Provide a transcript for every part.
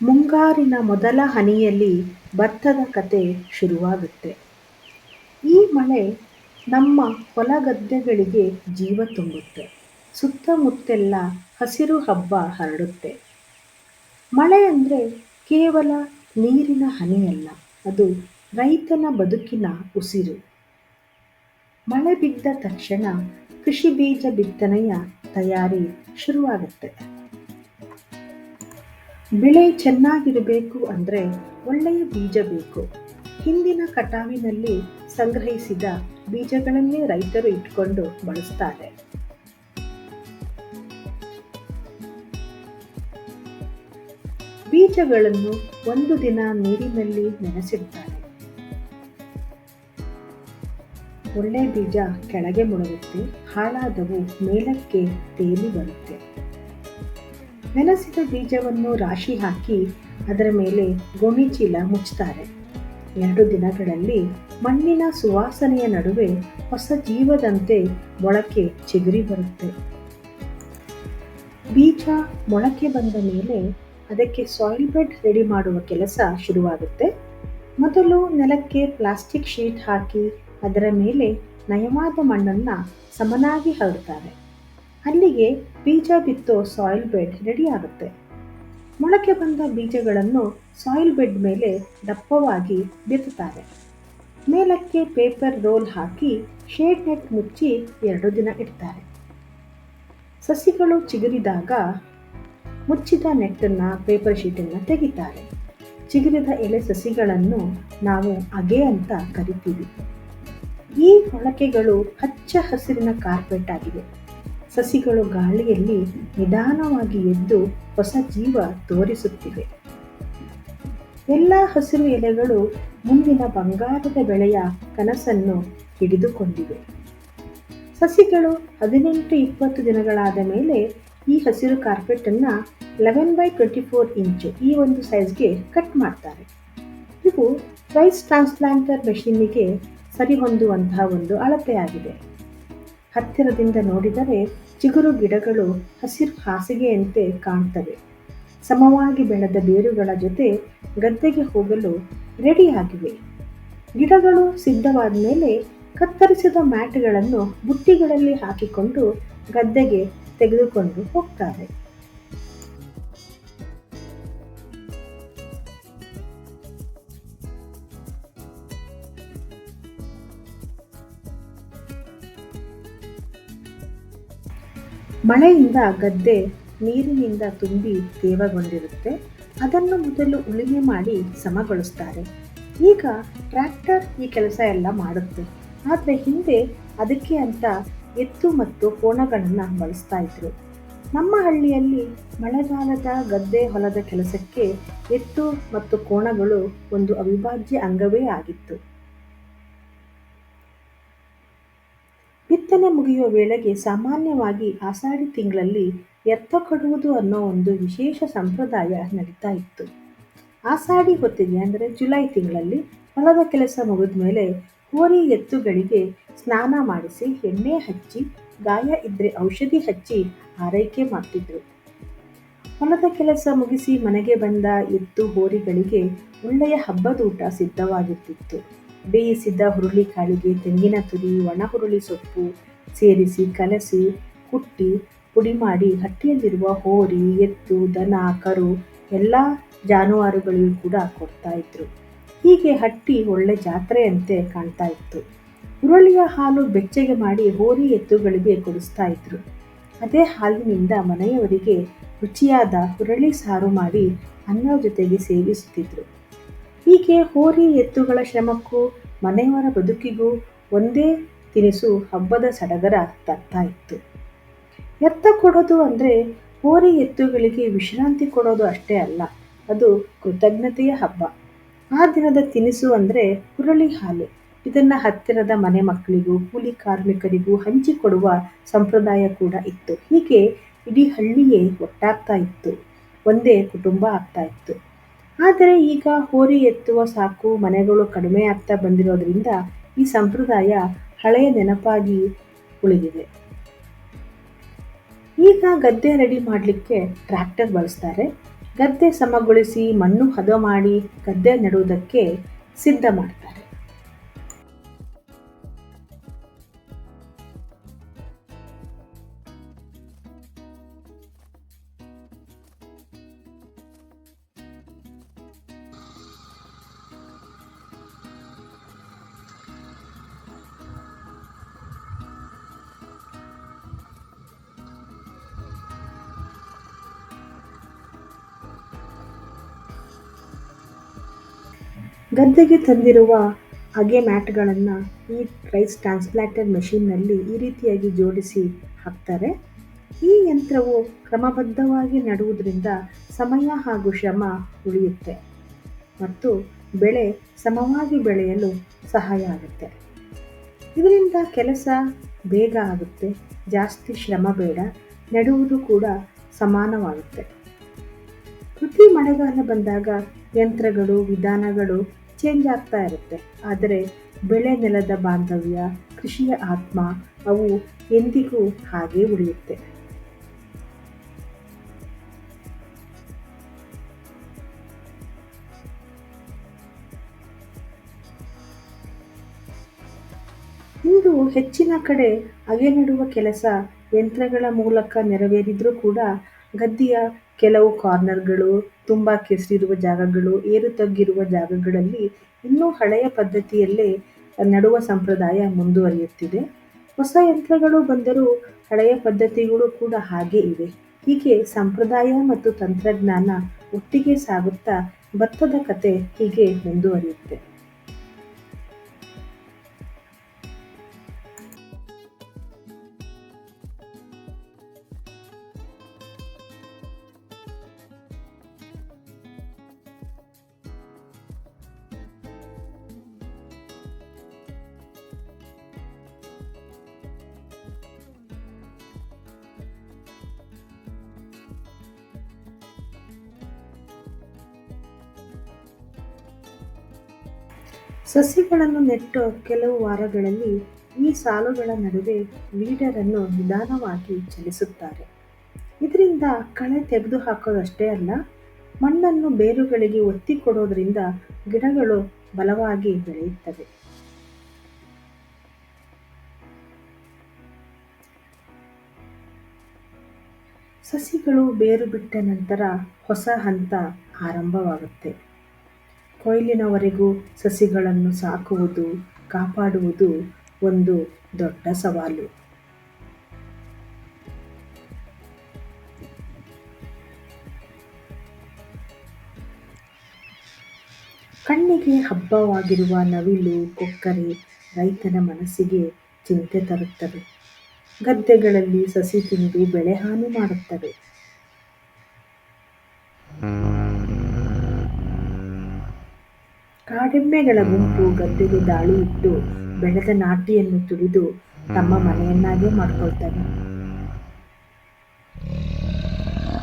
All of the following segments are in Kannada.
ಮುಂಗಾರಿನ ಮೊದಲ ಹನಿಯಲ್ಲಿ ಭತ್ತದ ಕತೆ ಶುರುವಾಗುತ್ತೆ. ಈ ಮಳೆ ನಮ್ಮ ಹೊಲ ಗದ್ದೆಗಳಿಗೆ ಜೀವ ತುಂಬುತ್ತೆ. ಸುತ್ತಮುತ್ತೆಲ್ಲ ಹಸಿರು ಹಬ್ಬ ಹರಡುತ್ತೆ. ಮಳೆ ಅಂದರೆ ಕೇವಲ ನೀರಿನ ಹನಿಯಲ್ಲ, ಅದು ರೈತನ ಬದುಕಿನ ಉಸಿರು. ಮಳೆ ಬಿದ್ದ ತಕ್ಷಣ ಕೃಷಿ ಬೀಜ ಬಿತ್ತನೆಯ ತಯಾರಿ ಶುರುವಾಗುತ್ತೆ. ಬೆಳೆ ಚೆನ್ನಾಗಿರಬೇಕು ಅಂದರೆ ಒಳ್ಳೆಯ ಬೀಜ ಬೇಕು. ಹಿಂದಿನ ಕಟಾವಿನಲ್ಲಿ ಸಂಗ್ರಹಿಸಿದ ಬೀಜಗಳನ್ನೇ ರೈತರು ಇಟ್ಕೊಂಡು ಬಳಸ್ತಾರೆ. ಬೀಜಗಳನ್ನು ಒಂದು ದಿನ ನೀರಿನಲ್ಲಿ ನೆನೆಸಿರ್ತಾರೆ ಒಳ್ಳೆ ಬೀಜ ಕೆಳಗೆ ಮುಳುಗುತ್ತೆ, ಹಾಳಾದವು ಮೇಲಕ್ಕೆ ತೇಲಿ ಬರುತ್ತೆ. ನೆನೆಸಿದ ಬೀಜವನ್ನು ರಾಶಿ ಹಾಕಿ ಅದರ ಮೇಲೆ ಗೋಣಿ ಚೀಲ ಮುಚ್ತಾರೆ ಎರಡು ದಿನಗಳಲ್ಲಿ ಮಣ್ಣಿನ ಸುವಾಸನೆಯ ನಡುವೆ ಹೊಸ ಜೀವದಂತೆ ಮೊಳಕೆ ಚಿಗುರಿ ಬರುತ್ತೆ. ಬೀಜ ಮೊಳಕೆ ಬಂದ ಮೇಲೆ ಅದಕ್ಕೆ ಸಾಯಿಲ್ ಬೆಡ್ ರೆಡಿ ಮಾಡುವ ಕೆಲಸ ಶುರುವಾಗುತ್ತೆ. ಮೊದಲು ನೆಲಕ್ಕೆ ಪ್ಲಾಸ್ಟಿಕ್ ಶೀಟ್ ಹಾಕಿ ಅದರ ಮೇಲೆ ನಯವಾದ ಮಣ್ಣನ್ನು ಸಮನಾಗಿ ಹರಡ್ತಾರೆ. ಅಲ್ಲಿಗೆ ಬೀಜ ಬಿತ್ತೋ ಸಾಯಿಲ್ ಬೆಡ್ ರೆಡಿ ಆಗುತ್ತೆ ಮೊಳಕೆ ಬಂದ ಬೀಜಗಳನ್ನು ಸಾಯಿಲ್ ಬೆಡ್ ಮೇಲೆ ದಪ್ಪವಾಗಿ ಬಿತ್ತುತ್ತಾರೆ. ಮೇಲಕ್ಕೆ ಪೇಪರ್ ರೋಲ್ ಹಾಕಿ ಶೇಡ್ ನೆಟ್ ಮುಚ್ಚಿ ಎರಡು ದಿನ ಇಡ್ತಾರೆ. ಸಸಿಗಳು ಚಿಗುರಿದಾಗ ಮುಚ್ಚಿದ ನೆಟ್ಟನ್ನು ಪೇಪರ್ ಶೀಟನ್ನು ತೆಗಿತಾರೆ. ಚಿಗುರಿದ ಎಲೆ ಸಸಿಗಳನ್ನು ನಾವು ಅಗೆ ಅಂತ ಕರಿತೀವಿ. ಈ ಮೊಳಕೆಗಳು ಹಚ್ಚ ಹಸಿರಿನ ಕಾರ್ಪೆಟ್ ಆಗಿದೆ. ಸಸಿಗಳು ಗಾಳಿಯಲ್ಲಿ ನಿಧಾನವಾಗಿ ಎದ್ದು ಹೊಸ ಜೀವ ತೋರಿಸುತ್ತಿವೆ. ಎಲ್ಲ ಹಸಿರು ಎಲೆಗಳು ಮುಂದಿನ ಬಂಗಾರದ ಬೆಳೆಯ ಕನಸನ್ನು ಹಿಡಿದುಕೊಂಡಿವೆ. ಸಸಿಗಳು ಹದಿನೆಂಟು ಇಪ್ಪತ್ತು ದಿನಗಳಾದ ಮೇಲೆ ಈ ಹಸಿರು ಕಾರ್ಪೆಟನ್ನು ಲೆವೆನ್ ಬೈ ಟ್ವೆಂಟಿ ಫೋರ್ ಇಂಚು ಈ ಒಂದು ಸೈಜ್ಗೆ ಕಟ್ ಮಾಡ್ತಾರೆ. ಇವು ರೈಸ್ ಟ್ರಾನ್ಸ್ಪ್ಲಾಂಟರ್ ಮೆಷಿನ್ನಿಗೆ ಸರಿಹೊಂದುವಂತಹ ಒಂದು ಅಳತೆಯಾಗಿದೆ. ಹತ್ತಿರದಿಂದ ನೋಡಿದರೆ ಚಿಗುರು ಗಿಡಗಳು ಹಸಿರು ಹಾಸಿಗೆಯಂತೆ ಕಾಣ್ತವೆ. ಸಮವಾಗಿ ಬೆಳೆದ ಬೇರುಗಳ ಜೊತೆ ಗದ್ದೆಗೆ ಹೋಗಲು ರೆಡಿಯಾಗಿವೆ. ಗಿಡಗಳು ಸಿದ್ಧವಾದ ಮೇಲೆ ಕತ್ತರಿಸಿದ ಮ್ಯಾಟ್ಗಳನ್ನು ಬುಟ್ಟಿಗಳಲ್ಲಿ ಹಾಕಿಕೊಂಡು ಗದ್ದೆಗೆ ತೆಗೆದುಕೊಂಡು ಹೋಗ್ತಾರೆ. ಮಳೆಯಿಂದ ಗದ್ದೆ ನೀರಿನಿಂದ ತುಂಬಿ ತೇವಗೊಂಡಿರುತ್ತೆ. ಅದನ್ನು ಮೊದಲು ಉಳುಮೆ ಮಾಡಿ ಸಮಗೊಳಿಸ್ತಾರೆ. ಈಗ ಟ್ರ್ಯಾಕ್ಟರ್ ಈ ಕೆಲಸ ಎಲ್ಲ ಮಾಡುತ್ತೆ. ಆದರೆ ಹಿಂದೆ ಅದಕ್ಕೆ ಅಂತ ಎತ್ತು ಮತ್ತು ಕೋಣಗಳನ್ನು ಬಳಸ್ತಾ ಇದ್ರು. ನಮ್ಮ ಹಳ್ಳಿಯಲ್ಲಿ ಮಳೆಗಾಲದ ಗದ್ದೆ ಹೊಲದ ಕೆಲಸಕ್ಕೆ ಎತ್ತು ಮತ್ತು ಕೋಣಗಳು ಒಂದು ಅವಿಭಾಜ್ಯ ಅಂಗವೇ ಆಗಿತ್ತು. ಬಿತ್ತನೆ ಮುಗಿಯುವ ವೇಳೆಗೆ ಸಾಮಾನ್ಯವಾಗಿ ಆಷಾಢಿ ತಿಂಗಳಲ್ಲಿ ಎತ್ತ ಕೊಡುವುದು ಅನ್ನೋ ಒಂದು ವಿಶೇಷ ಸಂಪ್ರದಾಯ ನಡೀತಾ ಇತ್ತು. ಆಷಾಢಿ ಹೊತ್ತಿಗೆ ಅಂದರೆ ಜುಲೈ ತಿಂಗಳಲ್ಲಿ ಹೊಲದ ಕೆಲಸ ಮುಗಿದ ಮೇಲೆ ಹೋರಿ ಎತ್ತುಗಳಿಗೆ ಸ್ನಾನ ಮಾಡಿಸಿ ಎಣ್ಣೆ ಹಚ್ಚಿ ಗಾಯ ಇದ್ದರೆ ಔಷಧಿ ಹಚ್ಚಿ ಆರೈಕೆ ಮಾಡ್ತಿದ್ರು. ಹೊಲದ ಕೆಲಸ ಮುಗಿಸಿ ಮನೆಗೆ ಬಂದ ಎತ್ತು ಹೋರಿಗಳಿಗೆ ಒಳ್ಳೆಯ ಹಬ್ಬದೂಟ ಸಿದ್ಧವಾಗಿರ್ತಿತ್ತು. ಬೇಯಿಸಿದ ಹುರುಳಿಕಾಳಿಗೆ ತೆಂಗಿನ ತುರಿ, ಒಣ ಹುರುಳಿ ಸೊಪ್ಪು ಸೇರಿಸಿ ಕಲಸಿ, ಕುಟ್ಟಿ, ಪುಡಿ ಮಾಡಿ ಹಟ್ಟಿಯಲ್ಲಿರುವ ಹೋರಿ, ಎತ್ತು, ದನ, ಕರು ಎಲ್ಲ ಜಾನುವಾರುಗಳಿಗೂ ಕೂಡ ಕೊಡ್ತಾ ಇದ್ರು. ಹೀಗೆ ಹಟ್ಟಿ ಒಳ್ಳೆ ಜಾತ್ರೆಯಂತೆ ಕಾಣ್ತಾ ಇತ್ತು. ಹುರುಳಿಯ ಹಾಲು ಬೆಚ್ಚಗೆ ಮಾಡಿ ಹೋರಿ ಎತ್ತುಗಳಿಗೆ ಕೊಡಿಸ್ತಾ ಇದ್ರು. ಅದೇ ಹಾಲಿನಿಂದ ಮನೆಯವರಿಗೆ ರುಚಿಯಾದ ಹುರುಳಿ ಸಾರು ಮಾಡಿ ಅನ್ನ ಜೊತೆಗೆ ಸೇವಿಸುತ್ತಿದ್ರು. ಹೀಗೆ ಹೋರಿ ಎತ್ತುಗಳ ಶ್ರಮಕ್ಕೂ, ಮನೆಯವರ ಬದುಕಿಗೂ ಒಂದೇ ತಿನಿಸು ಹಬ್ಬದ ಸಡಗರ ತರ್ತಾ ಇತ್ತು ಎತ್ತ ಕೊಡೋದು ಅಂದರೆ ಹೋರಿ ಎತ್ತುಗಳಿಗೆ ವಿಶ್ರಾಂತಿ ಕೊಡೋದು ಅಷ್ಟೇ ಅಲ್ಲ, ಅದು ಕೃತಜ್ಞತೆಯ ಹಬ್ಬ. ಆ ದಿನದ ತಿನಿಸು ಅಂದರೆ ಹುರುಳಿ ಹಾಲು. ಇದನ್ನು ಹತ್ತಿರದ ಮನೆ ಮಕ್ಕಳಿಗೂ, ಕೂಲಿ ಕಾರ್ಮಿಕರಿಗೂ ಹಂಚಿಕೊಡುವ ಸಂಪ್ರದಾಯ ಕೂಡ ಇತ್ತು. ಹೀಗೆ ಇಡೀ ಹಳ್ಳಿಯೇ ಒಟ್ಟಾಗ್ತಾ ಇತ್ತು. ಒಂದೇ ಕುಟುಂಬ ಆಗ್ತಾ ಇತ್ತು. ಆದರೆ ಈಗ ಹೋರಿ ಎತ್ತುವ ಸಾಕು, ಮನೆಗಳು ಕಡಿಮೆ ಆಗ್ತಾ ಬಂದಿರೋದ್ರಿಂದ ಈ ಸಂಪ್ರದಾಯ ಹಳೆಯ ನೆನಪಾಗಿ ಉಳಿದಿದೆ. ಈಗ ಗದ್ದೆ ರೆಡಿ ಮಾಡಲಿಕ್ಕೆ ಟ್ರ್ಯಾಕ್ಟರ್ ಬಳಸ್ತಾರೆ. ಗದ್ದೆ ಸಮಗೊಳಿಸಿ ಮಣ್ಣು ಹದ ಮಾಡಿ ಗದ್ದೆ ನೆಡುವುದಕ್ಕೆ ಸಿದ್ಧ ಮಾಡ್ತಾರೆ. ಗದ್ದೆಗೆ ತಂದಿರುವ ಅಗೆ ಮ್ಯಾಟ್ಗಳನ್ನು ಈ ರೈಸ್ ಟ್ರಾನ್ಸ್ಪ್ಲಾಂಟರ್ ಮೆಷಿನ್ನಲ್ಲಿ ಈ ರೀತಿಯಾಗಿ ಜೋಡಿಸಿ ಹಾಕ್ತಾರೆ. ಈ ಯಂತ್ರವು ಕ್ರಮಬದ್ಧವಾಗಿ ನಡುವುದರಿಂದ ಸಮಯ ಹಾಗೂ ಶ್ರಮ ಉಳಿಯುತ್ತೆ ಮತ್ತು ಬೆಳೆ ಸಮವಾಗಿ ಬೆಳೆಯಲು ಸಹಾಯ ಆಗುತ್ತೆ. ಇದರಿಂದ ಕೆಲಸ ಬೇಗ ಆಗುತ್ತೆ, ಜಾಸ್ತಿ ಶ್ರಮ ಬೇಡ ನೆಡುವುದು ಕೂಡ ಸಮಾನವಾಗುತ್ತೆ. ಪ್ರತಿ ಮಳೆಗಾಲ ಬಂದಾಗ ಯಂತ್ರಗಳು, ವಿಧಾನಗಳು ಚೇಂಜ್ ಆಗ್ತಾ ಇರುತ್ತೆ. ಆದರೆ ಬೆಳೆ ನೆಲದ ಬಾಂಧವ್ಯ, ಕೃಷಿಯ ಆತ್ಮ, ಅವು ಎಂದಿಗೂ ಹಾಗೆ ಉಳಿಯುತ್ತೆ. ಇಂದು ಹೆಚ್ಚಿನ ಕಡೆ ಅಗೆ ನೆಡುವ ಕೆಲಸ ಯಂತ್ರಗಳ ಮೂಲಕ ನೆರವೇರಿದ್ರೂ ಕೂಡ ಗದ್ದೆಯ ಕೆಲವು ಕಾರ್ನರ್ಗಳು ತುಂಬ ಕೆಸರಿರುವ ಜಾಗಗಳು, ಏರು ತಗ್ಗಿರುವ ಜಾಗಗಳಲ್ಲಿ ಇನ್ನೂ ಹಳೆಯ ಪದ್ಧತಿಯಲ್ಲೇ ನಡುವ ಸಂಪ್ರದಾಯ ಮುಂದುವರಿಯುತ್ತಿದೆ. ಹೊಸ ಯಂತ್ರಗಳು ಬಂದರೂ ಹಳೆಯ ಪದ್ಧತಿಗಳು ಕೂಡ ಹಾಗೆ ಇವೆ. ಹೀಗೆ ಸಂಪ್ರದಾಯ ಮತ್ತು ತಂತ್ರಜ್ಞಾನ ಒಟ್ಟಿಗೆ ಸಾಗುತ್ತಾ ಭತ್ತದ ಕತೆ ಹೀಗೆ ಮುಂದುವರಿಯುತ್ತೆ. ಸಸಿಗಳನ್ನು ನೆಟ್ಟು ಕೆಲವು ವಾರಗಳಲ್ಲಿ ಈ ಸಾಲುಗಳ ನಡುವೆ ಲೀಡರನ್ನು ನಿಧಾನವಾಗಿ ಚಲಿಸುತ್ತಾರೆ. ಇದರಿಂದ ಕಳೆ ತೆಗೆದು ಹಾಕೋದಷ್ಟೇ ಅಲ್ಲ, ಮಣ್ಣನ್ನು ಬೇರುಗಳಿಗೆ ಒತ್ತಿ ಕೊಡೋದ್ರಿಂದ ಗಿಡಗಳು ಬಲವಾಗಿ ಬೆಳೆಯುತ್ತವೆ. ಸಸಿಗಳು ಬೇರು ಬಿಟ್ಟ ನಂತರ ಹೊಸ ಹಂತ ಆರಂಭವಾಗುತ್ತೆ. ಕೊಯ್ಲಿನವರೆಗೂ ಸಸಿಗಳನ್ನು ಸಾಕುವುದು, ಕಾಪಾಡುವುದು ಒಂದು ದೊಡ್ಡ ಸವಾಲು. ಕಣ್ಣಿಗೆ ಹಬ್ಬವಾಗಿರುವ ನವಿಲು, ಕೊಕ್ಕರೆ ರೈತನ ಮನಸ್ಸಿಗೆ ಚಿಂತೆ ತರುತ್ತವೆ. ಗದ್ದೆಗಳಲ್ಲಿ ಸಸಿ ತಿಂದು ಬೆಳೆ ಹಾನಿ ಮಾಡುತ್ತವೆ ಕಾಡೆಮ್ಮೆಗಳ ಗುಂಪು ಗದ್ದೆಗೆ ದಾಳಿ ಇಟ್ಟು ಬೆಳೆದ ನಾಟಿಯನ್ನು ತುಳಿದು ತಮ್ಮ ಮನೆಯನ್ನಾಗೇ ಮಾಡ್ಕೊಳ್ತವೆ.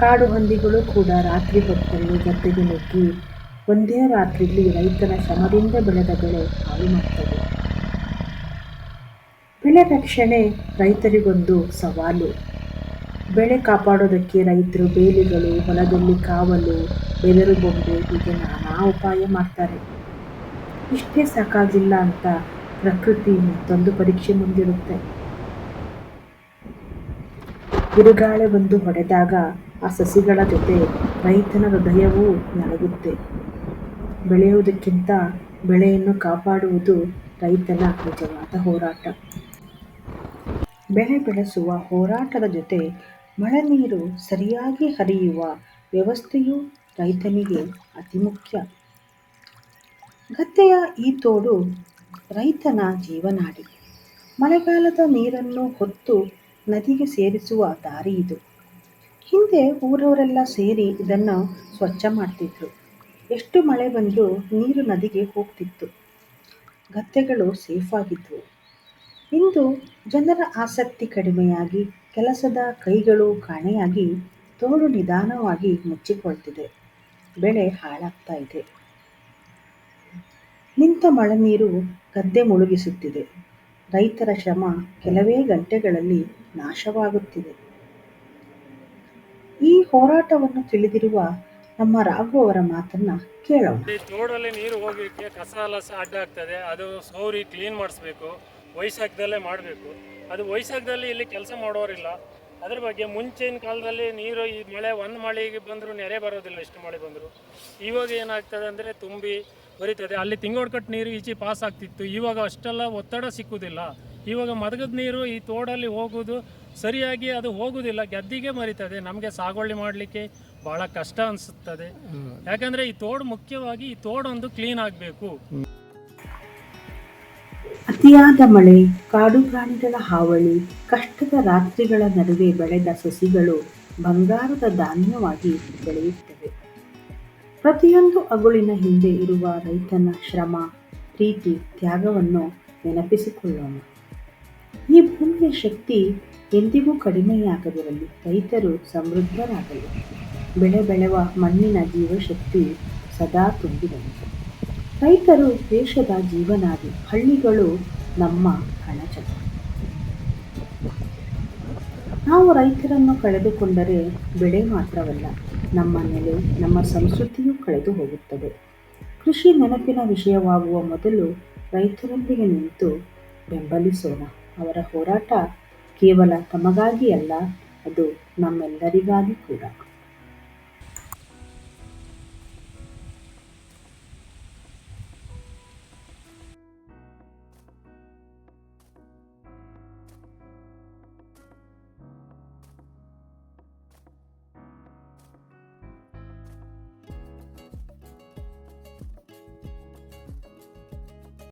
ಕಾಡು ಹಂದಿಗಳು ಕೂಡ ರಾತ್ರಿ ಹೊತ್ತಲ್ಲಿ ಗದ್ದೆಗೆ ನುಗ್ಗಿ ಒಂದೇ ರಾತ್ರಿಯಲ್ಲಿ ರೈತನ ಶ್ರಮದಿಂದ ಬೆಳೆದ ಬೆಳೆ ಹಾಳು ಮಾಡ್ತವೆ. ಬೆಳೆ ರಕ್ಷಣೆ ರೈತರಿಗೊಂದು ಸವಾಲು. ಬೆಳೆ ಕಾಪಾಡೋದಕ್ಕೆ ರೈತರು ಬೇಲಿಗಳು ಹೊಲದಲ್ಲಿ ಕಾವಲು ಬೆದರು ಬೊಂಬೆ ಹೀಗೆ ನಾನಾ ಉಪಾಯ ಮಾಡ್ತಾರೆ. ಇಷ್ಟೇ ಸಾಕಾಗಿಲ್ಲ ಅಂತ ಪ್ರಕೃತಿ ಮತ್ತೊಂದು ಪರೀಕ್ಷೆ ಮುಂದಿರುತ್ತೆ ಬಿರುಗಾಳೆ ಬಂದು ಹೊಡೆದಾಗ ಆ ಸಸಿಗಳ ಜೊತೆ ರೈತನ ಹೃದಯವೂ ನಲಗುತ್ತೆ. ಬೆಳೆಯುವುದಕ್ಕಿಂತ ಬೆಳೆಯನ್ನು ಕಾಪಾಡುವುದು ರೈತನ ನಿಜವಾದ ಹೋರಾಟ. ಬೆಳೆ ಬೆಳೆಸುವ ಹೋರಾಟದ ಜೊತೆ ಮಳೆ ನೀರು ಸರಿಯಾಗಿ ಹರಿಯುವ ವ್ಯವಸ್ಥೆಯು ರೈತನಿಗೆ ಅತಿ ಮುಖ್ಯ ಗದ್ದೆಯ ಈ ತೋಡು ರೈತನ ಜೀವನಾಡಿ. ಮಳೆಗಾಲದ ನೀರನ್ನು ಹೊತ್ತು ನದಿಗೆ ಸೇರಿಸುವ ದಾರಿ ಇದು. ಹಿಂದೆ ಊರವರೆಲ್ಲ ಸೇರಿ ಇದನ್ನು ಸ್ವಚ್ಛ ಮಾಡ್ತಿದ್ರು. ಎಷ್ಟು ಮಳೆ ಬಂದರೂ ನೀರು ನದಿಗೆ ಹೋಗ್ತಿತ್ತು. ಗದ್ದೆಗಳು ಸೇಫ್ ಆಗಿದ್ವು. ಇಂದು ಜನರ ಆಸಕ್ತಿ ಕಡಿಮೆಯಾಗಿ ಕೆಲಸದ ಕೈಗಳು ಕಾಣೆಯಾಗಿ ತೋಡು ನಿಧಾನವಾಗಿ ಮುಚ್ಚಿಕೊಳ್ತಿದೆ. ಬೆಳೆ ಹಾಳಾಗ್ತಾ ಇದೆ. ನಿಂತ ಮಳೆ ನೀರು ಗದ್ದೆ ಮುಳುಗಿಸುತ್ತಿದೆ. ರೈತರ ಶ್ರಮ ಕೆಲವೇ ಗಂಟೆಗಳಲ್ಲಿ ನಾಶವಾಗುತ್ತಿದೆ. ಈ ಹೋರಾಟವನ್ನು ತಿಳಿದಿರುವ ನಮ್ಮ ರಾಘು ಮಾತನ್ನ ಕೇಳೋಣ. ತೋಡಲ್ಲಿ ನೀರು ಹೋಗಲಿಕ್ಕೆ ಕಸ ಲಸ ಅಡ್ಡ ಆಗ್ತದೆ. ಅದು ಸೌರಿ ಕ್ಲೀನ್ ಮಾಡಿಸ್ಬೇಕು. ವೈಶಾಖದಲ್ಲೇ ಮಾಡಬೇಕು. ಅದು ವೈಶಾಖದಲ್ಲಿ ಇಲ್ಲಿ ಕೆಲಸ ಮಾಡೋರಿಲ್ಲ. ಅದ್ರ ಬಗ್ಗೆ ಮುಂಚಿನ ಕಾಲದಲ್ಲಿ ನೀರು ಈ ಮಳೆ ಒಂದು ಮಳೆಗೆ ಬಂದರೂ ನೆರೆ ಬರೋದಿಲ್ಲ ಎಷ್ಟು ಮಳೆ ಬಂದರೂ. ಇವಾಗ ಏನಾಗ್ತದೆ ಅಂದರೆ ತುಂಬಿ ಬರೀತದೆ. ಅಲ್ಲಿ ತಿಂಗೋಡ್ಕಟ್ಟು ನೀರು ಈಚೆ ಪಾಸ್ ಆಗ್ತಿತ್ತು. ಇವಾಗ ಅಷ್ಟೆಲ್ಲ ಒತ್ತಡ ಸಿಕ್ಕುವುದಿಲ್ಲ ಇವಾಗ ಮದಗದ ನೀರು ಈ ತೋಡಲ್ಲಿ ಹೋಗೋದು ಸರಿಯಾಗಿ ಅದು ಹೋಗುವುದಿಲ್ಲ ಗದ್ದಿಗೆ ಮರಿತದೆ. ನಮಗೆ ಸಾಗುವಳಿ ಮಾಡಲಿಕ್ಕೆ ಭಾಳ ಕಷ್ಟ ಅನಿಸುತ್ತದೆ. ಯಾಕಂದ್ರೆ ಈ ತೋಡು ಮುಖ್ಯವಾಗಿ ಈ ತೋಡೊಂದು ಕ್ಲೀನ್ ಆಗಬೇಕು. ಅತಿಯಾದ ಮಳೆ ಕಾಡು ಪ್ರಾಣಿಗಳ ಹಾವಳಿ ಕಷ್ಟದ ರಾತ್ರಿಗಳ ನಡುವೆ ಬೆಳೆದ ಸಸಿಗಳು ಬಂಗಾರದ ಧಾನ್ಯವಾಗಿ ಬೆಳೆಯುತ್ತವೆ. ಪ್ರತಿಯೊಂದು ಅಗುಳಿನ ಹಿಂದೆ ಇರುವ ರೈತನ ಶ್ರಮ, ಪ್ರೀತಿ, ತ್ಯಾಗವನ್ನು ನೆನಪಿಸಿಕೊಳ್ಳೋಣ. ಈ ಭೂಮಿಯ ಶಕ್ತಿ ಎಂದಿಗೂ ಕಡಿಮೆಯಾಗದಿರಲಿ, ರೈತರು ಸಮೃದ್ಧರಾಗಲಿ. ಬೆಳೆ ಬೆಳೆವ ಮಣ್ಣಿನ ಜೀವಶಕ್ತಿ ಸದಾ ತುಂಬಿರಲಿ. ರೈತರು ದೇಶದ ಜೀವನಾಡಿ, ಹಳ್ಳಿಗಳು ನಮ್ಮ ಹಣಚಕ ನಾವು ರೈತರನ್ನು ಕಳೆದುಕೊಂಡರೆ ಬೆಳೆ ಮಾತ್ರವಲ್ಲ ನಮ್ಮ ನೆಲೆ ನಮ್ಮ ಸಂಸ್ಕೃತಿಯೂ ಕಳೆದು ಹೋಗುತ್ತದೆ. ಕೃಷಿ ನೆನಪಿನ ವಿಷಯವಾಗುವ ಮೊದಲು ರೈತರೊಂದಿಗೆ ನಿಂತು ಬೆಂಬಲಿಸೋಣ. ಅವರ ಹೋರಾಟ ಕೇವಲ ತಮಗಾಗಿ ಅಲ್ಲ ಅದು ನಮ್ಮೆಲ್ಲರಿಗಾಗಿ ಕೂಡ.